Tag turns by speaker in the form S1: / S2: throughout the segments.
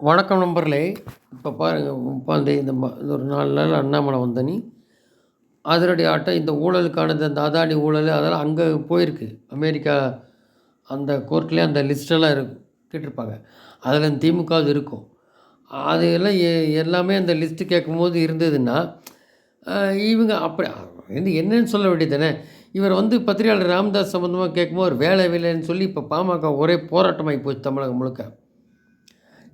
S1: வணக்கம் நண்பர்களே. இப்போ பாருங்கள் இப்போ இந்த இந்த ஒரு நாலு நாள் அண்ணாமலை வந்தனி. அதனுடைய ஆட்டம் இந்த ஊழலுக்கானது அந்த அதானி ஊழல் அதெல்லாம் அங்கே போயிருக்கு. அமெரிக்கா அந்த கோர்ட்லேயே அந்த லிஸ்ட்டெல்லாம் இருக்கு கேட்டிருப்பாங்க. அதில் திமுக அது இருக்கும். அது எல்லாம் எ எல்லாமே அந்த லிஸ்ட்டு கேட்கும்போது இருந்ததுன்னா இவங்க அப்படி இது என்னன்னு சொல்ல வேண்டியது தானே இவர் வந்து பத்திரிகையாளர் ராமதாஸ் சம்மந்தமாக கேட்கும்போது ஒரு வேலை வேலைன்னு சொல்லி இப்போ பாமக ஒரே போராட்டமாகி போச்சு தமிழகம் முழுக்க.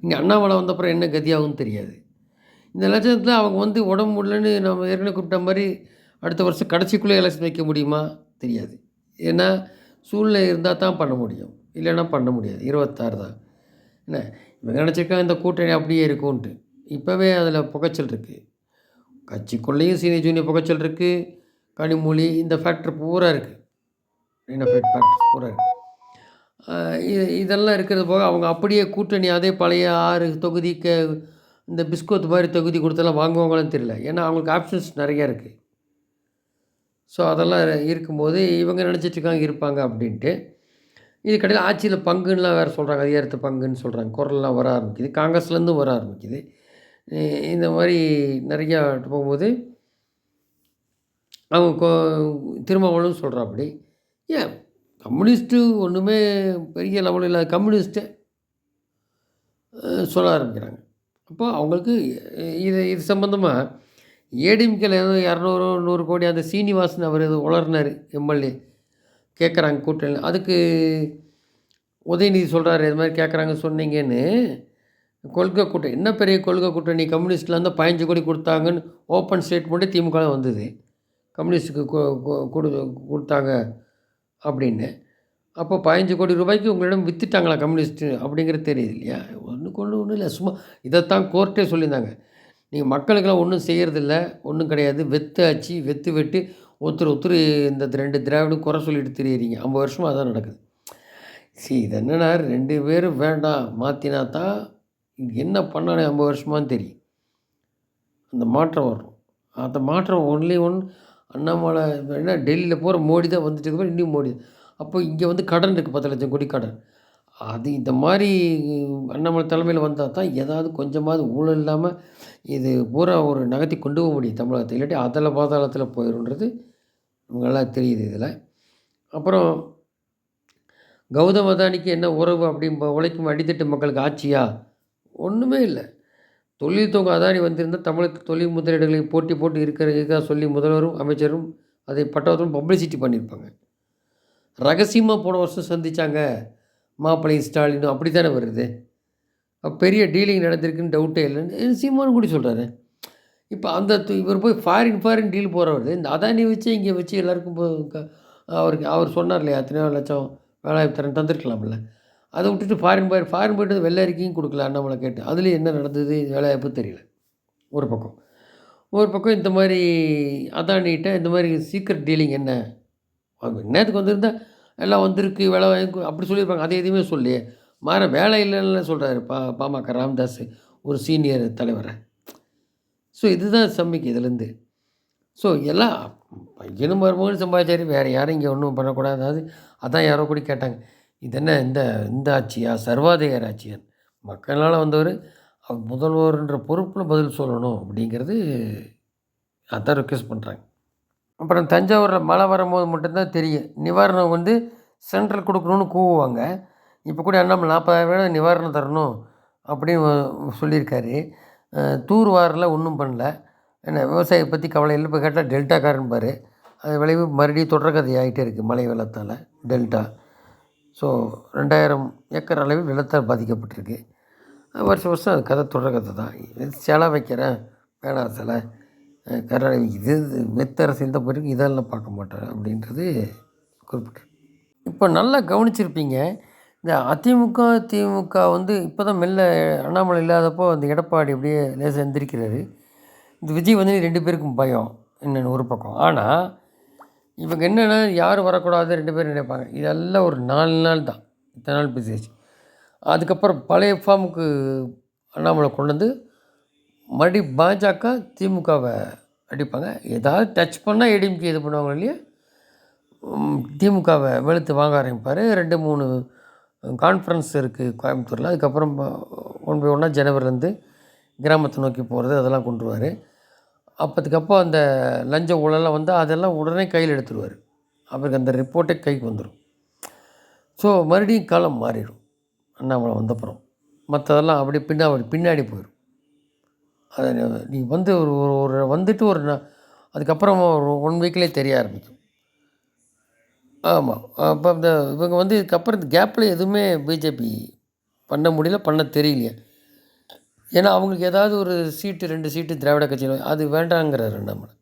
S1: இங்கே அண்ணாமலை வந்தப்புறம் என்ன கதியாகும்னு தெரியாது. இந்த லட்சத்தில் அவங்க வந்து உடம்பு முடியலன்னு நம்ம ஏற்கனவே கூப்பிட்ட மாதிரி அடுத்த வருஷம் கடைசிக்குள்ளே எலெக்ஷன் வைக்க முடியுமா? தெரியாது. ஏன்னா சூழ்நிலை இருந்தால் தான் பண்ண முடியும். இல்லைன்னா பண்ண முடியாது. இருபத்தாறு தான். என்ன? இவங்க நினச்சிருக்காங்க இந்த கூட்டணி அப்படியே இருக்கும்ன்ட்டு. இப்போவே அதில் புகைச்சல் இருக்குது கட்சிக்குள்ளேயும் சீனியர் ஜூனியர் புகைச்சல் இருக்குது கனிமொழி இந்த ஃபேக்டர் பூரா இருக்குது இனஃபேட் ஃபேக்டர் பூரா இருக்குது இதெல்லாம் இருக்கிறது போக அவங்க அப்படியே கூட்டணி அதே பழைய ஆறு தொகுதிக்கு இந்த பிஸ்கோத் மாதிரி தொகுதி கொடுத்தெல்லாம் வாங்குவாங்களான்னு தெரியல. ஏன்னா அவங்களுக்கு ஆப்ஷன்ஸ் நிறைய இருக்குது ஸோ அதெல்லாம் இருக்கும்போது இவங்க நினச்சிட்ருக்காங்க இருப்பாங்க அப்படின்ட்டு. இது கடையில் ஆட்சியில் பங்குன்னெலாம் வேறு சொல்கிறாங்க அதிகாரத்து பங்குன்னு சொல்கிறாங்க குரல்லாம் வர ஆரம்பிக்குது. காங்கிரஸ்லேருந்து வர ஆரம்பிக்குது. இந்த மாதிரி நிறையா போகும்போது அவங்க கோ திருமாவளவன் சொல்கிறாப்படி ஏன் கம்யூனிஸ்ட்டு ஒன்றுமே பெரிய லெவலில் இல்லாத கம்யூனிஸ்ட்டு சொல்ல ஆரம்பிக்கிறாங்க. அப்போ அவங்களுக்கு இது இது சம்மந்தமாக ஏடிஎம்கேல ஏதோ இரநூறு நூறு கோடி அந்த சீனிவாசன் அவர் ஏதோ உளர்னார் எம்எல்ஏ. கேட்குறாங்க கூட்டணி அதுக்கு உதயநிதி சொல்கிறாரு இது மாதிரி கேட்குறாங்க சொன்னீங்கன்னு கொள்கை கூட்டணி என்ன பெரிய கொள்கை கூட்டணி? கம்யூனிஸ்டில் வந்து பதினஞ்சு கோடி கொடுத்தாங்கன்னு ஓப்பன் ஸ்டேட்மெண்ட்டே திமுக வந்தது. கம்யூனிஸ்ட்டுக்கு கொ- கொடு கொடுத்தாங்க. அப்படின்னு. அப்போ பதினஞ்சு கோடி ரூபாய்க்கு உங்களிடம் விற்றுட்டாங்களா கம்யூனிஸ்ட்டு அப்படிங்கிறது தெரியுது இல்லையா? ஒன்றுக்கு ஒன்று ஒன்றும் இல்லை. சும்மா இதைத்தான் கோர்ட்டே சொல்லியிருந்தாங்க. நீங்கள் மக்களுக்கெல்லாம் ஒன்றும் செய்கிறதில்ல ஒன்றும் கிடையாது. வெத்து ஆச்சு வெத்து வெட்டு. ஒருத்தர் ஒருத்தர் இந்த ரெண்டு திராவிடம் குறை சொல்லிட்டு தெரியுறீங்க. ஐம்பது வருஷமாக அதான் நடக்குது. சரி இது என்னென்னா ரெண்டு பேரும் வேண்டாம். மாற்றினா தான் என்ன பண்ணானே ஐம்பது வருஷமான்னு தெரியும். அந்த மாற்றம் வரும். அந்த மாற்றம் ஒன்லி ஒன் அண்ணாமலை என்ன டெல்லியில் போகிற மோடி தான் வந்துட்டு இருக்க இன்னும் மோடி. அப்போ இங்கே வந்து கடன் இருக்குது பத்து லட்சம் கோடி கடன். அது இந்த மாதிரி அண்ணாமலை தலைமையில் வந்தால் தான் ஏதாவது கொஞ்சமாவது ஊழல் இல்லாமல் இது பூரா ஒரு நகர்த்தி கொண்டு போக முடியும் தமிழகத்தை. இல்லாட்டி அதில் பாதாளத்தில் போயிடும்ன்றது நல்லா தெரியுது இதில். அப்புறம் கௌதம் அதானிக்கு என்ன உறவு அப்படிம்ப உழைக்கும் அடித்தட்டு மக்களுக்கு ஆட்சியா? ஒன்றுமே இல்லை. தொழில் தொகை அதானி வந்திருந்தால் தமிழகத்தில் தொழில் முதலீடுகளை போட்டி போட்டு இருக்கிற இருக்கா சொல்லி முதல்வரும் அமைச்சரும் அதை பட்டவர்களும் பப்ளிசிட்டி பண்ணியிருப்பாங்க. ரகசியமாக போன வருஷம் சந்திச்சாங்க மாப்பிள்ளை ஸ்டாலின் அப்படி தானே வருது பெரிய டீலிங் நடந்திருக்குன்னு டவுட்டே இல்லைன்னு சீமானு கூட சொல்கிறாரு இப்போ அந்த இவர் போய் ஃபாரின் ஃபாரின் டீல் போகிறவர் இந்த அதானி வச்சு இங்கே வச்சு எல்லாருக்கும் அவருக்கு அவர் சொன்னார் இல்லையா எத்தனையோ லட்சம் வேலை தரேன் தந்திருக்கலாம்ல. அதை விட்டுட்டு ஃபாரின் போய் ஃபாரின் போயிட்டு வெள்ளை அறிக்கையும் கொடுக்கல அண்ணாமலை கேட்டு. அதுலேயும் என்ன நடந்தது வேலைவாய்ப்பு தெரியல. ஒரு பக்கம். ஒரு பக்கம் இந்த மாதிரி அதானிகிட்ட இந்த மாதிரி சீக்ரெட் டீலிங் என்ன? நேரத்துக்கு என்னத்துக்கு வந்திருந்தா? எல்லாம் வந்திருக்கு வேலை வாங்கி அப்படி சொல்லியிருப்பாங்க. அதை எதுவுமே சொல்லி மாற வேலை இல்லைன்னு சொல்கிறாரு பா பாமக ராம்தாஸ் ஒரு சீனியர் தலைவரை. ஸோ இதுதான் சம்மிக்கு இதுலேருந்து. ஸோ எல்லாம் பையனும் மருமகனும் சம்பாதிச்சாரு வேறு யாரும் இங்கே ஒன்றும் பண்ணக்கூடாது. அதாவது அதான் யாரோ கூட கேட்டாங்க. இது என்ன இந்த இந்த ஆட்சியா? சர்வாதிகார ஆட்சியான் மக்களால் வந்தவர் அவர் முதல்வர்ன்ற பொறுப்பில் பதில் சொல்லணும் அப்படிங்கிறது அதான் ரெக்வெஸ்ட் பண்ணுறாங்க அப்புறம் தஞ்சாவூரில் மழை வரும்போது மட்டும்தான் தெரியும். நிவாரணம் வந்து சென்ட்ரல் கொடுக்கணும்னு கூவுவாங்க. இப்போ கூட அண்ணாமலை நாற்பதாயிரம் நிவாரணம் தரணும் அப்படின்னு சொல்லியிருக்காரு. தூர் வாரில் ஒன்றும் பண்ணல. என்ன விவசாயியை பற்றி கவலை இல்லை. இப்போ கேட்டால் டெல்டாக்காரன் பாரு அது விளைவு மறுபடியும் தொடர் ஆகிட்டே இருக்குது மழை வெள்ளத்தால் டெல்டா. ஸோ ரெண்டாயிரம் ஏக்கர் அளவில் நிலத்தால் பாதிக்கப்பட்டிருக்கு. வருஷம் வருஷம் அது கதை தொடர் கதை தான். இது சிலை வைக்கிறேன் வேணாம் சிலை அஹ் கர்நாடக இது மெத்தரசு இந்த பிறகு இதெல்லாம் பார்க்க மாட்டேன் அப்படின்றது குறிப்பிட்டு இப்போ நல்லா கவனிச்சிருப்பீங்க இந்த அதிமுக திமுக வந்து இப்போ தான் மெல்ல அண்ணாமலை இல்லாதப்போ அந்த எடப்பாடி அப்படியே லேசாக எந்திரிக்கிறாரு. இந்த விஜய் வந்து ரெண்டு பேருக்கும் பயம் என்னென்னு ஒரு பக்கம். ஆனால் இவங்க என்னென்னா யாரும் வரக்கூடாது ரெண்டு பேரும் நினைப்பாங்க. இதெல்லாம் ஒரு நாலு நாள் தான். இத்தனை நாள் பேசியாச்சு. அதுக்கப்புறம் பழைய ஃபார்முக்கு அண்ணாமலை கொண்டு வந்து மறுபடி பாஜக திமுகவை அடிப்பாங்க. ஏதாவது டச் பண்ணால் ஏடிஎம்கே இது பண்ணுவாங்க இல்லையா திமுகவை வெளுத்து வாங்க ஆரம்பிப்பார். ரெண்டு மூணு கான்ஃபரன்ஸ் இருக்குது கோயம்புத்தூரில். அதுக்கப்புறம் ஒன் பை ஒன்னாக ஜனவரிலேருந்து கிராமத்தை நோக்கி போகிறது அதெல்லாம் கொண்டுருவார் அப்போதுக்கப்போ அந்த லஞ்ச ஊழலாம் வந்து அதெல்லாம் உடனே கையில் எடுத்துருவார். அவருக்கு அந்த ரிப்போர்ட்டே கைக்கு வந்துடும் ஸோ மறுபடியும் காலம் மாறிடும். அண்ணாமலை வந்தப்புறம். மற்றதெல்லாம் அப்படி பின்னாடி பின்னாடி போயிடும் அதை நீ வந்து ஒரு ஒரு ஒரு வந்துட்டு ஒரு நா- அதுக்கப்புறம் ஒரு ஒன் வீக்லேயே தெரிய ஆரம்பிக்கும். ஆமாம் அப்போ இந்த இவங்க வந்து இதுக்கப்புறம் இந்த கேப்பில் எதுவுமே பிஜேபி பண்ண முடியல பண்ண தெரியலையே. ஏன்னா அவங்களுக்கு ஏதாவது ஒரு சீட்டு ரெண்டு சீட்டு திராவிட கட்சியில் அது வேண்டாங்கிறாரு நம்மளை.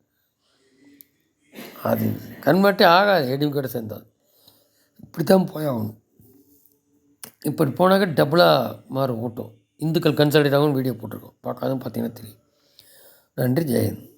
S1: அது கன்வெர்ட்டே ஆகாது எடிமிக்கோட சேர்ந்தால். இப்படி தான் போய் ஆகணும். இப்படி போனாக்க டபுளாக மாறும் ஓட்டும். இந்துக்கள் கன்சல்டேட் ஆகும் வீடியோ போட்டிருக்கோம். பார்க்காதும் பார்த்தீங்கன்னா தெரியும். நன்றி ஜெயந்த்.